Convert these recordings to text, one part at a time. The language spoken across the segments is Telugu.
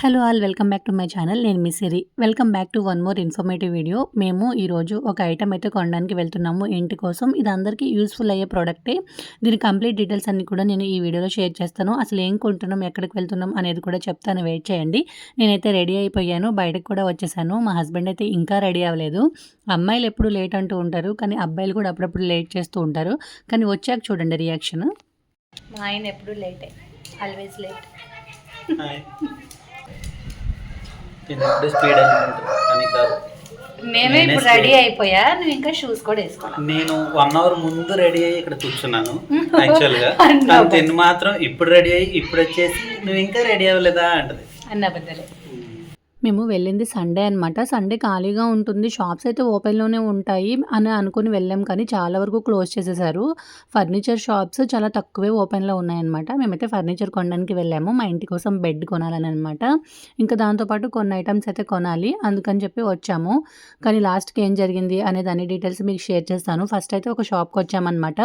Hello all welcome back to my channel నేను మీ Siri. Welcome back to one more informative video మేము ఈరోజు ఒక ఐటమ్ అయితే కొనడానికి వెళ్తున్నాము. ఇంటి కోసం ఇది అందరికీ యూస్ఫుల్ అయ్యే ప్రోడక్టే దీని కంప్లీట్ డీటెయిల్స్ అన్ని కూడా నేను ఈ వీడియోలో షేర్ చేస్తాను. అసలు ఏం కొంటున్నాం ఎక్కడికి వెళ్తున్నాం అనేది కూడా చెప్తాను. వెయిట్ చేయండి. నేనైతే రెడీ అయిపోయాను. బయటకు కూడా వచ్చేసాను. మా హస్బెండ్ అయితే ఇంకా రెడీ అవ్వలేదు. అమ్మాయిలు ఎప్పుడు లేట్ అంటూ ఉంటారు. కానీ అబ్బాయిలు కూడా అప్పుడప్పుడు లేట్ చేస్తూ ఉంటారు. కానీ వచ్చాక చూడండి రియాక్షన్ మా ఆయన ఎప్పుడు లేటే ఆల్వేస్ లేట్ స్పీడ్ అనుకుంటాను కానీ కాదు. నేనే ఇప్పుడు. రెడీ అయిపోయా నువ్వు ఇంకా షూస్ కూడా వేసుకోవాలి నేను వన్ అవర్ ముందు రెడీ అయ్యి ఇక్కడ కూర్చున్నాను యాక్చువల్గా తిని మాత్రం ఇప్పుడు రెడీ అయ్యి ఇప్పుడు వచ్చేసి నువ్వు ఇంకా రెడీ అవ్వలేదా అంటది. అన్న బద్దలే మేము వెళ్ళింది సండే అనమాట సండే ఖాళీగా ఉంటుంది. షాప్స్ అయితే ఓపెన్లోనే ఉంటాయి అని అనుకుని వెళ్ళాం కానీ చాలా వరకు క్లోజ్ చేసేసారు. ఫర్నిచర్ షాప్స్ చాలా తక్కువే ఓపెన్లో ఉన్నాయన్నమాట. మేమైతే ఫర్నిచర్ కొనడానికి వెళ్ళాము. మా ఇంటి కోసం బెడ్ కొనాలని అనమాట ఇంకా దాంతోపాటు కొన్ని ఐటమ్స్ అయితే కొనాలి అందుకని చెప్పి వచ్చాము. కానీ లాస్ట్కి ఏం జరిగింది అనేది అన్ని డీటెయిల్స్ మీకు షేర్ చేస్తాను. ఫస్ట్ అయితే ఒక షాప్కి వచ్చామన్నమాట.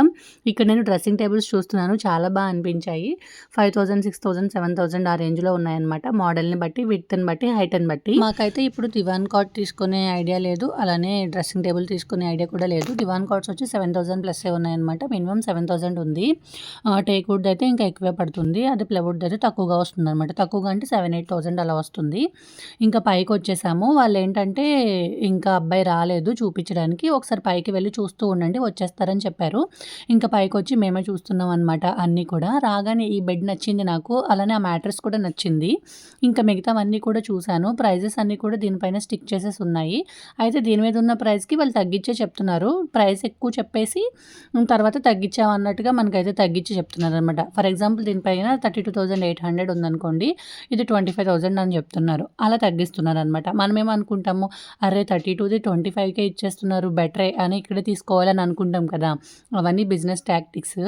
ఇక్కడ నేను డ్రెస్సింగ్ టేబుల్స్ చూస్తున్నాను. చాలా బాగా అనిపించాయి. Five thousand six thousand seven thousand ఆ రేంజ్లో ఉన్నాయన్నమాట. మోడల్ని బట్టి విడ్త్ని బట్టి హైట్ని బట్టి. మాకైతే ఇప్పుడు దివాన్ కాట్ తీసుకునే ఐడియా లేదు. అలానే డ్రెస్సింగ్ టేబుల్ తీసుకునే ఐడియా కూడా లేదు. దివాన్ కాట్స్ వచ్చి సెవెన్ థౌసండ్ ప్లస్ ఉన్నాయన్నమాట. మినిమం సెవెన్ థౌసండ్ ఉంది. టేక్ వుడ్ అయితే ఇంకా ఎక్కువే పడుతుంది. అది ప్లైవుడ్ అయితే తక్కువగా వస్తుంది అనమాట తక్కువగా అంటే సెవెన్ ఎయిట్ థౌసండ్ అలా వస్తుంది. ఇంకా పైకి వచ్చేసాము. వాళ్ళు ఏంటంటే ఇంకా అబ్బాయి రాలేదు చూపించడానికి. ఒకసారి పైకి వెళ్ళి చూస్తూ ఉండండి వచ్చేస్తారని చెప్పారు. ఇంకా పైకి వచ్చి మేమే చూస్తున్నాం అనమాట అన్నీ కూడా. రాగానే ఈ బెడ్ నచ్చింది నాకు. అలానే ఆ మ్యాట్రెస్ కూడా నచ్చింది. ఇంకా మిగతావన్నీ కూడా చూశాను. ప్రైజెస్ అన్నీ కూడా దీనిపైన స్టిక్ చేసేసి ఉన్నాయి. అయితే దీని మీద ఉన్న ప్రైస్కి వాళ్ళు తగ్గించే చెప్తున్నారు. ప్రైస్ ఎక్కువ చెప్పేసి తర్వాత తగ్గించాం అన్నట్టుగా మనకైతే తగ్గించి చెప్తున్నారు అనమాట ఫర్ ఎగ్జాంపుల్ దీనిపైన thirty two thousand eight hundred ఉందనుకోండి ఇది ట్వంటీ ఫైవ్ థౌజండ్ అని చెప్తున్నారు. అలా తగ్గిస్తున్నారు అనమాట మనమేమో అనుకుంటాము? అరే థర్టీ టూది ట్వంటీ ఫైవ్కే ఇచ్చేస్తున్నారు బెటరే అని ఇక్కడే తీసుకోవాలని అనుకుంటాం కదా. అవన్నీ బిజినెస్ టాక్టిక్స్.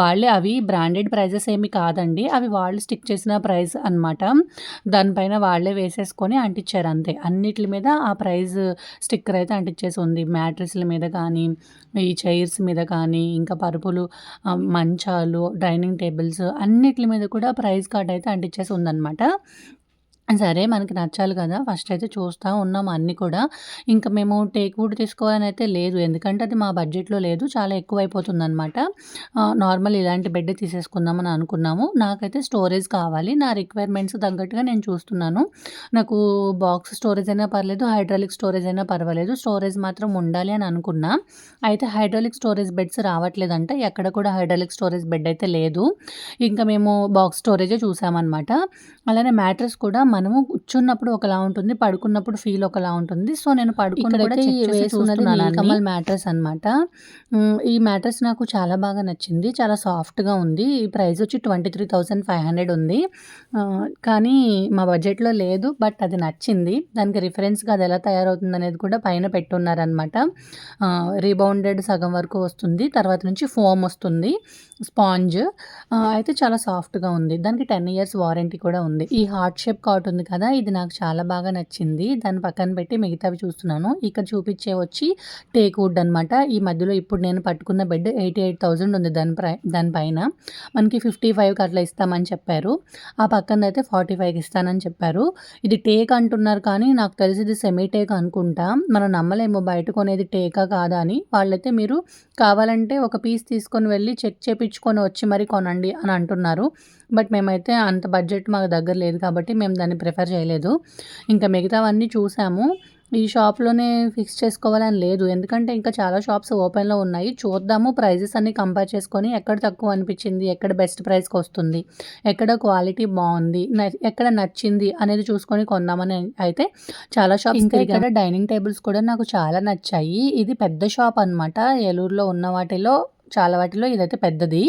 వాళ్ళే అవి బ్రాండెడ్ ప్రైజెస్ ఏమి కాదండి. అవి వాళ్ళు స్టిక్ చేసిన ప్రైస్ అన్నమాట. దానిపైన వాళ్ళే తీసుకొని అంటించారు అంతే. అన్నిటి మీద ఆ ప్రైజ్ స్టిక్కర్ అయితే అంటించేసి ఉంది. మ్యాట్రెస్ల మీద కానీ ఈ చైర్స్ మీద కానీ ఇంకా పరుపులు మంచాలు డైనింగ్ టేబుల్స్ అన్నిటి మీద కూడా ప్రైజ్ కార్డ్ అయితే అంటించేసి ఉందన్నమాట. సరే మనకి నచ్చాలి కదా. ఫస్ట్ అయితే చూస్తూ ఉన్నాం అన్నీ కూడా. ఇంకా మేము టేక్ వుడ్ తీసుకోవాలని అయితే లేదు. ఎందుకంటే అది మా బడ్జెట్లో లేదు. చాలా ఎక్కువ అయిపోతుంది అనమాట నార్మల్ ఇలాంటి బెడ్ తీసేసుకుందామని అనుకున్నాము. నాకైతే స్టోరేజ్ కావాలి. నా రిక్వైర్మెంట్స్ తగ్గట్టుగా నేను చూస్తున్నాను. నాకు బాక్స్ స్టోరేజ్ అయినా పర్లేదు హైడ్రాలిక్ స్టోరేజ్ అయినా పర్వాలేదు. స్టోరేజ్ మాత్రం ఉండాలి అని అనుకున్నా. అయితే హైడ్రాలిక్ స్టోరేజ్ బెడ్స్ రావట్లేదంట. ఎక్కడ కూడా హైడ్రాలిక్ స్టోరేజ్ బెడ్ అయితే లేదు. ఇంకా మేము బాక్స్ స్టోరేజే చూసామన్నమాట. అలానే మ్యాట్రెస్ కూడా మనము కూర్చున్నప్పుడు ఒకలా ఉంటుంది పడుకున్నప్పుడు ఫీల్ ఒకలా ఉంటుంది. సో నేను పడుకుని కూడా ఇక్కడైతే చెక్ చేసి వేసి ఉన్నది చూస్తున్నాను నీలకమల్ అన్ని. మ్యాట్రెస్ అనమాట ఈ మ్యాట్రెస్ నాకు చాలా బాగా నచ్చింది. చాలా సాఫ్ట్గా ఉంది. ఈ ప్రైస్ వచ్చి twenty three thousand five hundred ఉంది. కానీ మా బడ్జెట్లో లేదు బట్ అది నచ్చింది. దానికి రిఫరెన్స్గా అది ఎలా తయారవుతుంది అనేది కూడా పైన పెట్టున్నారనమాట రీబౌండెడ్ సగం వరకు వస్తుంది. తర్వాత నుంచి ఫోమ్ వస్తుంది. స్పాంజ్ అయితే చాలా సాఫ్ట్గా ఉంది. దానికి టెన్ ఇయర్స్ వారంటీ కూడా ఉంది. ఈ హార్ట్ షేప్ కాట్ ఉంది కదా ఇది నాకు చాలా బాగా నచ్చింది. దాని పక్కన పెట్టి మిగతావి చూస్తున్నాను. ఇక్కడ చూపించే వచ్చి టేక్ వుడ్ అనమాట ఈ మధ్యలో ఇప్పుడు నేను పట్టుకున్న బెడ్ ఎయిటీ ఎయిట్ థౌజండ్ ఉంది దాని ప్రై దానిపైన మనకి ఫిఫ్టీ ఫైవ్కి అట్లా ఇస్తామని చెప్పారు. ఆ పక్కన అయితే ఫార్టీ ఫైవ్కి ఇస్తానని చెప్పారు. ఇది టేక్ అంటున్నారు కానీ నాకు తెలిసి ఇది సెమీ టేక్ అనుకుంటా. మనం నమ్మలేము బయట కొనేది టేకా కాదా అని. వాళ్ళైతే మీరు కావాలంటే ఒక పీస్ తీసుకొని వెళ్ళి చెక్ చేపించుకొని వచ్చి మరి కొనండి అని అంటున్నారు. బట్ మేమైతే అంత బడ్జెట్ మాకు దగ్గర లేదు కాబట్టి మేము దాన్ని ప్రిఫర్ చేయలేదు. ఇంకా మిగతావన్నీ చూసాము. ఈ షాప్లోనే ఫిక్స్ చేసుకోవాలని లేదు. ఎందుకంటే ఇంకా చాలా షాప్స్ ఓపెన్లో ఉన్నాయి. చూద్దాము ప్రైజెస్ అన్ని కంపేర్ చేసుకొని ఎక్కడ తక్కువ అనిపించింది ఎక్కడ బెస్ట్ ప్రైస్కి వస్తుంది ఎక్కడ క్వాలిటీ బాగుంది ఎక్కడ నచ్చింది అనేది చూసుకొని కొందామని అయితే చాలా షాప్స్ ఇంకా ఇక్కడ డైనింగ్ టేబుల్స్ కూడా నాకు చాలా నచ్చాయి. ఇది పెద్ద షాప్ అన్నమాట. ఏలూరులో ఉన్న వాటిలో చాలా వాటిలో ఇదైతే పెద్దది.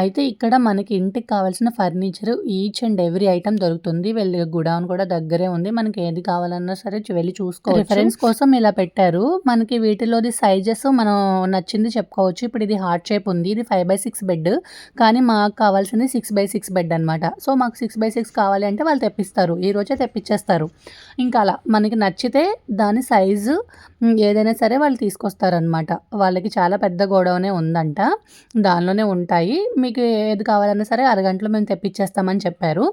అయితే ఇక్కడ మనకి ఇంటికి కావాల్సిన furniture each and every item దొరుకుతుంది. వెళ్ళి గుడౌన్ కూడా దగ్గరే ఉంది. మనకి ఏది కావాలన్నా సరే వెళ్ళి చూసుకోవచ్చు. రిఫరెన్స్ కోసం ఇలా పెట్టారు. మనకి వీటిలోది సైజెస్ మనం నచ్చింది చెప్పుకోవచ్చు. ఇప్పుడు ఇది హార్ట్ షేప్ ఉంది. ఇది ఫైవ్ బై సిక్స్ బెడ్ కానీ మాకు కావాల్సింది సిక్స్ బై సిక్స్ బెడ్ అనమాట సో మాకు సిక్స్ బై సిక్స్ కావాలి అంటే వాళ్ళు తెప్పిస్తారు. ఈ రోజే తెప్పించేస్తారు ఇంకా అలా మనకి నచ్చితే దాని సైజు ఏదైనా సరే వాళ్ళు తీసుకొస్తారనమాట వాళ్ళకి చాలా పెద్ద గోడౌనే ఉందండి ఉందంట దానిలోనే ఉంటాయి. మీకు ఏది కావాలన్నా సరే అరగంటలో మేము తెప్పించేస్తామని చెప్పారు.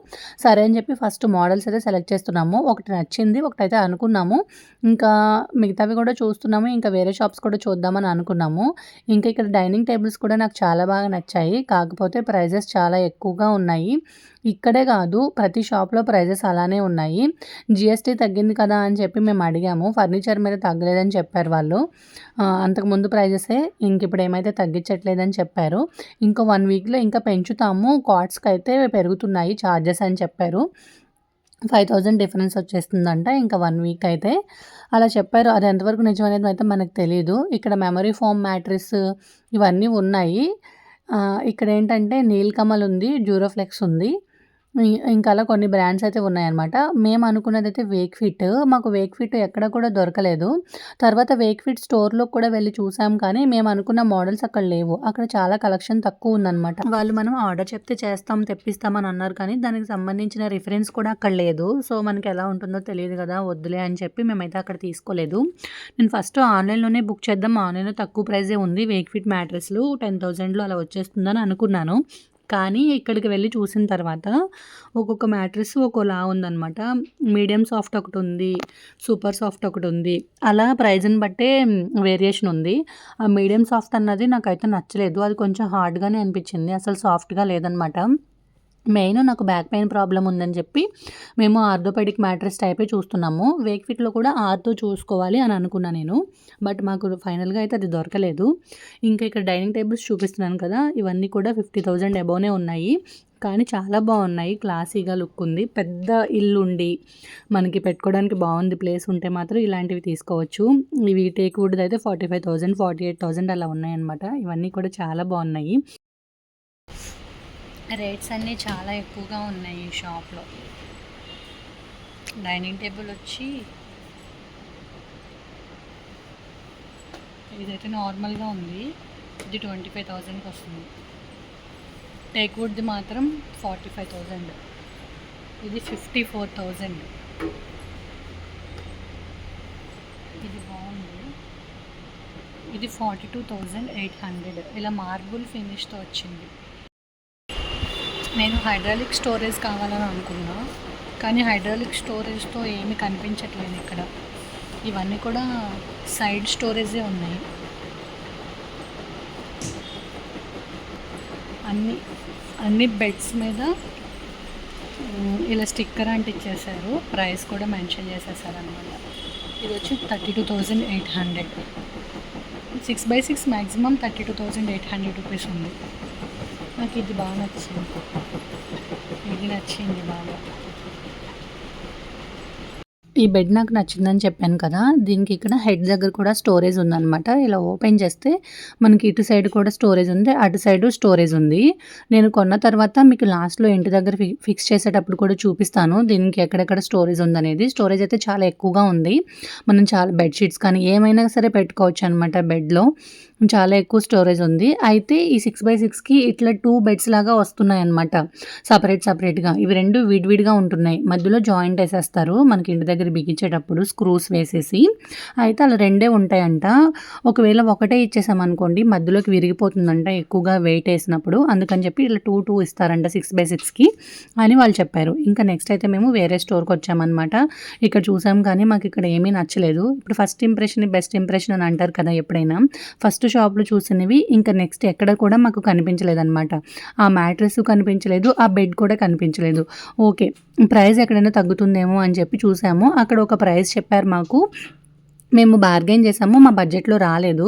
సరే అని చెప్పి ఫస్ట్ మోడల్స్ అయితే సెలెక్ట్ చేస్తున్నాము. ఒకటి నచ్చింది ఒకటైతే అనుకున్నాము. ఇంకా మిగతావి కూడా చూస్తున్నాము. ఇంకా వేరే షాప్స్ కూడా చూద్దామని అనుకున్నాము. ఇంకా ఇక్కడ డైనింగ్ టేబుల్స్ కూడా నాకు చాలా బాగా నచ్చాయి. కాకపోతే ప్రైజెస్ చాలా ఎక్కువగా ఉన్నాయి. ఇక్కడే కాదు ప్రతి షాప్లో ప్రైజెస్ అలానే ఉన్నాయి. జిఎస్టీ తగ్గింది కదా అని చెప్పి మేము అడిగాము. ఫర్నిచర్ మీద తగ్గలేదని చెప్పారు వాళ్ళు. అంతకుముందు ప్రైజెసే. ఇంక ఇప్పుడు ఏమైతే పెంచట్లేదని చెప్పారు. ఇంకా వన్ వీక్లో ఇంకా పెంచుతాము. కార్డ్స్కి అయితే పెరుగుతున్నాయి ఛార్జెస్ అని చెప్పారు. ఫైవ్ థౌజండ్ డిఫరెన్స్ వచ్చేస్తుందంట ఇంకా వన్ వీక్ అయితే. అలా చెప్పారు. అది ఎంతవరకు నిజం అనేది అయితే మనకు తెలియదు ఇక్కడ మెమరీ ఫోమ్ మ్యాట్రిస్ ఇవన్నీ ఉన్నాయి. ఇక్కడ ఏంటంటే నీల్కమల్ ఉంది జూరోఫ్లెక్స్ ఉంది. ఇంకా అలా కొన్ని బ్రాండ్స్ అయితే ఉన్నాయన్నమాట. మేము అనుకున్నది అయితే వేక్ ఫిట్ మాకు వేక్ ఫిట్ ఎక్కడ కూడా దొరకలేదు. తర్వాత వేక్ ఫిట్ స్టోర్లో కూడా వెళ్ళి చూసాం కానీ మేము అనుకున్న మోడల్స్ అక్కడ లేవు. అక్కడ చాలా కలెక్షన్ తక్కువ ఉందన్నమాట. వాళ్ళు మనం ఆర్డర్ చెప్తే చేస్తాం తెప్పిస్తామని అన్నారు కానీ దానికి సంబంధించిన రిఫరెన్స్ కూడా అక్కడ లేదు. సో మనకి ఎలా ఉంటుందో తెలియదు కదా వద్దులే అని చెప్పి మేమైతే అక్కడ తీసుకోలేదు. నేను ఫస్ట్ ఆన్లైన్లోనే బుక్ చేద్దాం. ఆన్లైన్లో తక్కువ ప్రైజే ఉంది వేక్ ఫిట్ మ్యాట్రెస్లు టెన్ థౌజండ్లో అలా వచ్చేస్తుందని అనుకున్నాను. కానీ ఇక్కడికి వెళ్ళి చూసిన తర్వాత ఒక్కొక్క మ్యాట్రెస్ ఒక్కోలా ఉందన్నమాట. మీడియం సాఫ్ట్ ఒకటి ఉంది సూపర్ సాఫ్ట్ ఒకటి ఉంది. అలా ప్రైజ్ని బట్టే వేరియేషన్ ఉంది. ఆ మీడియం సాఫ్ట్ అన్నది నాకైతే నచ్చలేదు. అది కొంచెం హార్డ్గానే అనిపించింది. అసలు సాఫ్ట్గా లేదనమాట మెయిన్ నాకు బ్యాక్ పెయిన్ ప్రాబ్లం ఉందని చెప్పి మేము ఆర్థోపెడిక్ మ్యాట్రెస్ టైపే చూస్తున్నాము. వేక్ ఫిట్లో కూడా ఆర్తో చూసుకోవాలి అని అనుకున్నా నేను. బట్ మాకు ఫైనల్గా అయితే అది దొరకలేదు. ఇంకా ఇక్కడ డైనింగ్ టేబుల్స్ చూపిస్తున్నాను కదా ఇవన్నీ కూడా ఫిఫ్టీ థౌజండ్ అబోనే ఉన్నాయి. కానీ చాలా బాగున్నాయి. క్లాసీగా లుక్ ఉంది. పెద్ద ఇల్లు ఉండి మనకి పెట్టుకోవడానికి బాగుంది ప్లేస్ ఉంటే మాత్రం ఇలాంటివి తీసుకోవచ్చు. ఇవి టేక్ వుడ్ అయితే forty five thousand forty eight thousand అలా ఉన్నాయన్నమాట. ఇవన్నీ కూడా చాలా బాగున్నాయి. రేట్స్ అన్నీ చాలా ఎక్కువగా ఉన్నాయి ఈ షాప్లో. డైనింగ్ టేబుల్ వచ్చి ఇదైతే నార్మల్గా ఉంది. ఇది ట్వంటీ ఫైవ్ థౌజండ్కి వస్తుంది. టేక్వుడ్ది మాత్రం ఫార్టీ ఫైవ్ థౌజండ్ ఇది ఫిఫ్టీ ఫోర్ థౌజండ్ ఇది బాగుంది. ఇది forty two thousand eight hundred. ఇలా మార్బుల్ ఫినిష్తో వచ్చింది. నేను హైడ్రాలిక్ స్టోరేజ్ కావాలని అనుకున్నా కానీ హైడ్రాలిక్ స్టోరేజ్తో ఏమీ కనిపించట్లేదు ఇక్కడ. ఇవన్నీ కూడా సైడ్ స్టోరేజే ఉన్నాయి. అన్ని అన్ని బెడ్స్ మీద ఇలా స్టిక్కర్ అంటే ఇచ్చేసారు ప్రైస్ కూడా మెన్షన్ చేసేసారు అనమాట ఇది వచ్చి thirty two thousand eight hundred. Six by six maximum thirty two thousand eight hundred rupees ఉంది. నాకు ఇది బాగా నచ్చింది. ఇది నచ్చింది బాగా. ఈ బెడ్ నాకు నచ్చిందని చెప్పాను కదా దీనికి ఇక్కడ హెడ్ దగ్గర కూడా స్టోరేజ్ ఉందన్నమాట. ఇలా ఓపెన్ చేస్తే మనకి ఇటు సైడ్ కూడా స్టోరేజ్ ఉంది అటు సైడ్ స్టోరేజ్ ఉంది. నేను కొన్న తర్వాత మీకు లాస్ట్లో ఇంటి దగ్గర ఫిక్స్ చేసేటప్పుడు కూడా చూపిస్తాను దీనికి ఎక్కడెక్కడ స్టోరేజ్ ఉందనేది. స్టోరేజ్ అయితే చాలా ఎక్కువగా ఉంది. మనం చాలా బెడ్షీట్స్ కానీ ఏమైనా సరే పెట్టుకోవచ్చు అనమాట బెడ్లో. చాలా ఎక్కువ స్టోరేజ్ ఉంది. అయితే ఈ సిక్స్ బై సిక్స్కి ఇట్లా టూ బెడ్స్ లాగా వస్తున్నాయి అనమాట సపరేట్ సపరేట్గా. ఇవి రెండు విడివిడిగా ఉంటున్నాయి. మధ్యలో జాయింట్ వేసేస్తారు. మనకి ఇంటి దగ్గర బిగించేటప్పుడు స్క్రూస్ వేసేసి అయితే అలా రెండే ఉంటాయంట. ఒకవేళ ఒకటే ఇచ్చేసామనుకోండి మధ్యలోకి విరిగిపోతుందంట ఎక్కువగా వెయిట్ వేసినప్పుడు. అందుకని చెప్పి ఇలా టూ టూ ఇస్తారంట సిక్స్ బై సిక్స్కి అని వాళ్ళు చెప్పారు. ఇంకా నెక్స్ట్ అయితే మేము వేరే స్టోర్కి వచ్చామన్నమాట. ఇక్కడ చూసాం కానీ మాకు ఇక్కడ ఏమీ నచ్చలేదు. ఇప్పుడు ఫస్ట్ ఇంప్రెషన్ బెస్ట్ ఇంప్రెషన్ అని అంటారు కదా ఎప్పుడైనా. ఫస్ట్ షాప్లో చూసినవి ఇంకా నెక్స్ట్ ఎక్కడ కూడా మాకు కనిపించలేదు అనమాట ఆ మ్యాట్రెస్ కనిపించలేదు ఆ బెడ్ కూడా కనిపించలేదు. ఓకే ప్రైస్ ఎక్కడైనా తగ్గుతుందేమో అని చెప్పి చూసాము. అక్కడ ఒక ప్రైస్ చెప్పారు మాకు. మేము బార్గెన్ చేసాము మా బడ్జెట్లో రాలేదు.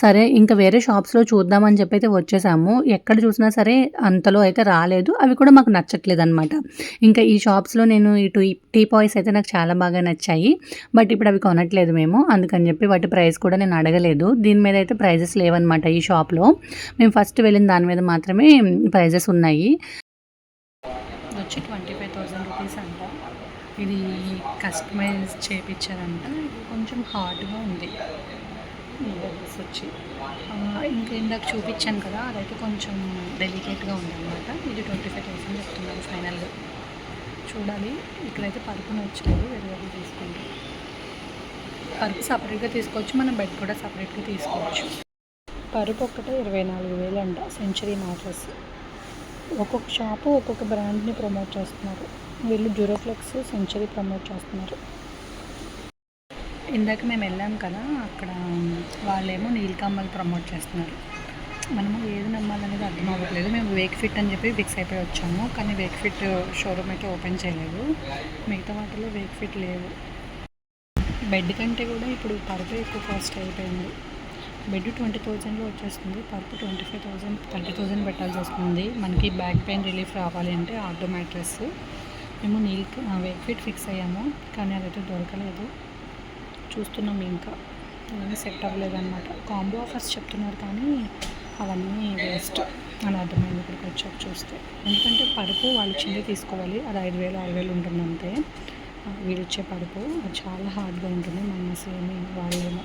సరే ఇంకా వేరే షాప్స్లో చూద్దామని చెప్పి అయితే వచ్చేసాము. ఎక్కడ చూసినా సరే అంతలో అయితే రాలేదు. అవి కూడా మాకు నచ్చట్లేదు అనమాట ఇంకా ఈ షాప్స్లో నేను ఇటు టీ పాయ్స్ అయితే నాకు చాలా బాగా నచ్చాయి. బట్ ఇప్పుడు అవి కొనట్లేదు మేము. అందుకని చెప్పి వాటి ప్రైస్ కూడా నేను అడగలేదు. దీని మీద అయితే ప్రైజెస్ లేవన్నమాట ఈ షాప్లో మేము ఫస్ట్ వెళ్ళిన దాని మీద మాత్రమే ప్రైజెస్ ఉన్నాయి. వచ్చి ట్వంటీ ఫైవ్ థౌసండ్ రూపీస్ అంట. ఇది కస్టమైజ్ చేయించారంట ఇది కొంచెం హార్డ్గా ఉంది. డ్రెస్ వచ్చి. ఇంకా ఇందాక చూపించాను కదా అదైతే కొంచెం డెలికేట్గా ఉంది అనమాట ఇది ట్వంటీ ఫైవ్ థౌసండ్ చెప్తున్నారు ఫైనల్గా చూడాలి. ఇక్కడైతే పరుపుని వచ్చారు వేరే తీసుకోండి. పరుపు సపరేట్గా తీసుకోవచ్చు మనం బెడ్ కూడా సపరేట్గా తీసుకోవచ్చు. పరుపు ఒక్కటే ఇరవై నాలుగు వేలు అంట సెంచరీ మ్యాట్రస్ ఒక్కొక్క షాపు ఒక్కొక్క బ్రాండ్ని ప్రమోట్ చేస్తున్నారు. వీళ్ళు జ్యూరోఫ్లెక్స్ సెంచరీ ప్రమోట్ చేస్తున్నారు. ఇందాక మేము వెళ్ళాం కదా అక్కడ వాళ్ళేమో నీలకమ్మలు ప్రమోట్ చేస్తున్నారు. మనము ఏది నమ్మాలనేది అర్థం అవ్వట్లేదు. మేము వేక్ ఫిట్ అని చెప్పి ఫిక్స్ అయిపోయి వచ్చాము కానీ వేక్ ఫిట్ షోరూమ్ అయితే ఓపెన్ చేయలేదు. మిగతా వాటిలో వేక్ ఫిట్ లేవు బెడ్ కంటే కూడా ఇప్పుడు పరుపు ఎక్కువ కాస్ట్ అయిపోయింది. బెడ్ ట్వంటీ థౌజండ్లో వచ్చేస్తుంది. పరుపు twenty five thousand thirty thousand పెట్టాల్సి వస్తుంది. మనకి బ్యాక్ పెయిన్ రిలీఫ్ రావాలి అంటే ఆటో మ్యాట్రెస్. మేము నీల్ వెయిట్ ఫిట్ ఫిక్స్ అయ్యాము కానీ అదైతే దొరకలేదు. చూస్తున్నాం ఇంకా. అవన్నీ సెట్ అవ్వలేదు అనమాట కాంబో ఆఫర్స్ చెప్తున్నారు కానీ అవన్నీ వేస్ట్ అని అర్థమైంది ఇక్కడికి వచ్చాక చూస్తే. ఎందుకంటే పరుపు వాళ్ళు చిన్నది తీసుకోవాలి. అది ఐదు వేలు ఆరు వేలు ఉంటుంది అంతే ఆ, వీళ్ళు ఇచ్చే పరుపు అది చాలా హార్డ్గా ఉంటుంది. మన అసలు ఏమీ వాళ్ళేమో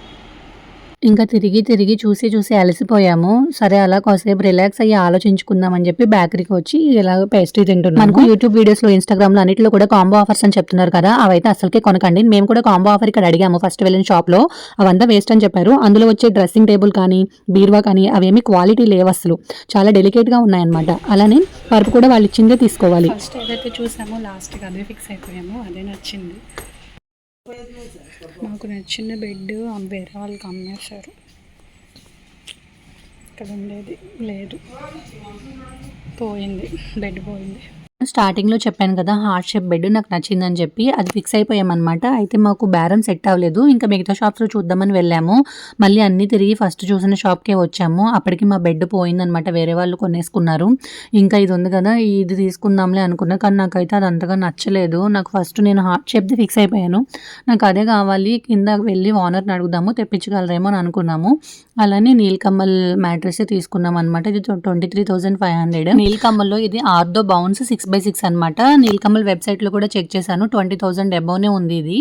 ఇంకా తిరిగి తిరిగి చూసి చూసి అలసిపోయాము. సరే అలా కాసేపు రిలాక్స్ అయ్యి ఆలోచించుకుందాం అని చెప్పి బేకరీకి వచ్చి ఇలా పేస్ట్రీ తింటున్నాం మనకు యూట్యూబ్ వీడియోస్లో ఇన్స్టాగ్రామ్లో అన్నింటిలో కూడా కాంబో ఆఫర్స్ అని చెప్తున్నారు కదా అవైతే అసలుకే కొనకండి. మేము కూడా కాంబో ఆఫర్ ఇక్కడ అడిగాము ఫస్ట్ వెళ్ళిన షాప్లో. అవంతా వేస్ట్ అని చెప్పారు. అందులో వచ్చే డ్రెస్సింగ్ టేబుల్ కానీ బీరువా కానీ అవేమి క్వాలిటీ లేవు అసలు చాలా డెలికేట్గా ఉన్నాయన్నమాట. అలానే పరుపు కూడా వాళ్ళు ఇచ్చిందే తీసుకోవాలి. ఫస్ట్ ఏదైతే చూసామో లాస్ట్కి అదే ఫిక్స్ అయిపోయాము అదే నచ్చింది. మాకు నచ్చిన బెడ్ వేరే వాళ్ళకి అమ్మేశారు. ఇక్కడ ఉండేది లేదు. పోయింది బెడ్ పోయింది. స్టార్టింగ్లో చెప్పాను కదా హార్ట్ షేప్ బెడ్ నాకు నచ్చిందని చెప్పి అది ఫిక్స్ అయిపోయామన్నమాట. అయితే మాకు బేరం సెట్ అవ్వలేదు. ఇంకా మిగతా షాప్స్లో చూద్దామని వెళ్ళాము. మళ్ళీ అన్నీ తిరిగి ఫస్ట్ చూసిన షాప్కే వచ్చాము. అప్పటికి మా బెడ్ పోయిందనమాట వేరే వాళ్ళు కొనేసుకున్నారు. ఇంకా ఇది ఉంది కదా ఇది తీసుకుందాంలే అనుకున్నా. కానీ నాకైతే అది అంతగా నచ్చలేదు. నాకు ఫస్ట్ నేను హార్ట్ షేప్ది ఫిక్స్ అయిపోయాను. నాకు అదే కావాలి. కింద వెళ్ళి ఓనర్ని అడుగుదాము తెప్పించగలరేమో అని అనుకున్నాము. అలానే నీలకమ్మల్ మ్యాట్రెస్ తీసుకున్నాం అనమాట ఇది twenty three thousand five hundred. నీలకమ్మల్లో ఇది ortho bounce six by six అనమాట నీలకమల్ వెబ్సైట్లో కూడా చెక్ చేశాను. ట్వంటీ థౌసండ్ అబౌనే ఉంది ఇది.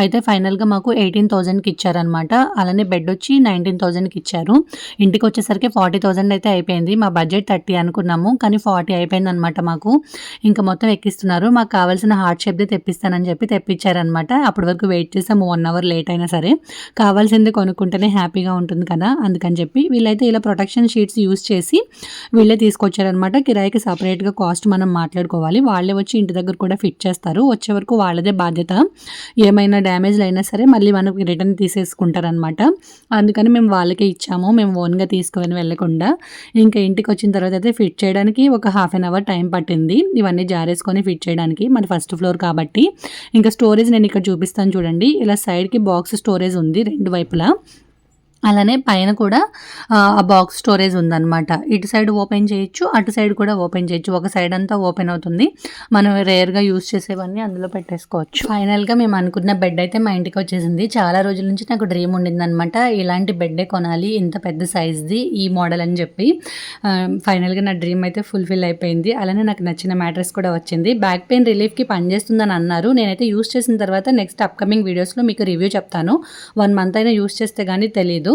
అయితే ఫైనల్గా మాకు ఎయిటీన్ థౌజండ్కి ఇచ్చారనమాట అలానే బెడ్ వచ్చి నైన్టీన్ థౌజండ్కి ఇచ్చారు. ఇంటికి వచ్చేసరికి ఫార్టీ థౌసండ్ అయితే అయిపోయింది. మా బడ్జెట్ థర్టీ అనుకున్నాము. కానీ ఫార్టీ అయిపోయింది అనమాట మాకు. ఇంకా మొత్తం ఎక్కిస్తున్నారు. మాకు కావాల్సిన హార్ట్ షేప్ది తెప్పిస్తానని చెప్పి తెప్పించారనమాట అప్పటి వరకు వెయిట్ చేసాము. వన్ అవర్ లేట్ అయినా సరే. కావాల్సింది కొనుక్కుంటేనే హ్యాపీగా ఉంటుంది కదా అందుకని చెప్పి వీళ్ళైతే ఇలా ప్రొటెక్షన్ షీట్స్ యూస్ చేసి వీళ్ళే తీసుకొచ్చారనమాట కిరాయికి సపరేట్గా కాస్ట్ మనం పెట్టుకోవాలి వాళ్ళే వచ్చి ఇంటి దగ్గర కూడా ఫిట్ చేస్తారు. వచ్చే వరకు వాళ్ళదే బాధ్యత. ఏమైనా డ్యామేజ్లు అయినా సరే మళ్ళీ మనకి రిటర్న్ తీసేసుకుంటారనమాట అందుకని మేము వాళ్ళకే ఇచ్చాము. మేము ఓన్గా తీసుకొని వెళ్ళకుండా ఇంకా ఇంటికి వచ్చిన తర్వాత అయితే ఫిట్ చేయడానికి ఒక హాఫ్ అన్ అవర్ టైం పట్టింది. ఇవన్నీ జారేసుకొని ఫిట్ చేయడానికి మన ఫస్ట్ ఫ్లోర్ కాబట్టి. ఇంకా స్టోరేజ్ నేను ఇక్కడ చూపిస్తాను చూడండి. ఇలా సైడ్కి బాక్స్ స్టోరేజ్ ఉంది రెండు వైపులా. అలానే పైన కూడా ఆ, బాక్స్ స్టోరేజ్ ఉందన్నమాట. ఇటు సైడ్ ఓపెన్ చేయొచ్చు అటు సైడ్ కూడా ఓపెన్ చేయొచ్చు. ఒక సైడ్ అంతా ఓపెన్ అవుతుంది. మనం రేర్గా యూస్ చేసేవన్నీ అందులో పెట్టేసుకోవచ్చు. ఫైనల్గా మేము అనుకున్న బెడ్ అయితే మా ఇంటికి వచ్చేసింది. చాలా రోజుల నుంచి నాకు డ్రీమ్ ఉండిందనమాట ఇలాంటి బెడ్డే కొనాలి ఇంత పెద్ద సైజ్ది ఈ మోడల్ అని చెప్పి. ఫైనల్గా నా డ్రీమ్ అయితే ఫుల్ఫిల్ అయిపోయింది. అలానే నాకు నచ్చిన మ్యాట్రెస్ కూడా వచ్చింది. బ్యాక్ పెయిన్ రిలీఫ్కి పనిచేస్తుందని అన్నారు. నేనైతే యూస్ చేసిన తర్వాత నెక్స్ట్ అప్కమింగ్ వీడియోస్లో మీకు రివ్యూ చెప్తాను. వన్ మంత్ అయినా యూస్ చేస్తే కానీ తెలియదు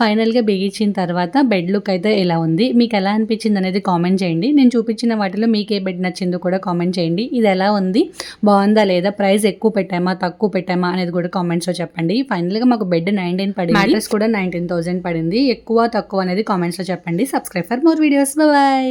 ఫైనల్గా బిగించిన తర్వాత బెడ్ లుక్ అయితే ఇలా ఉంది? మీకు ఎలా అనిపించింది అనేది కామెంట్ చేయండి. నేను చూపించిన వాటిలో మీకు ఏ బెడ్ నచ్చిందో కూడా కామెంట్ చేయండి. ఇది ఎలా ఉంది? బాగుందా లేదా? ప్రైస్ ఎక్కువ పెట్టామా? తక్కువ పెట్టామా? అనేది కూడా కామెంట్స్లో చెప్పండి. ఫైనల్గా మాకు బెడ్ నైన్టీన్ పడింది. మ్యాట్రెస్ కూడా నైన్టీన్ థౌసండ్ పడింది. ఎక్కువ తక్కువ అనేది కామెంట్స్లో చెప్పండి. Subscribe for more videos bye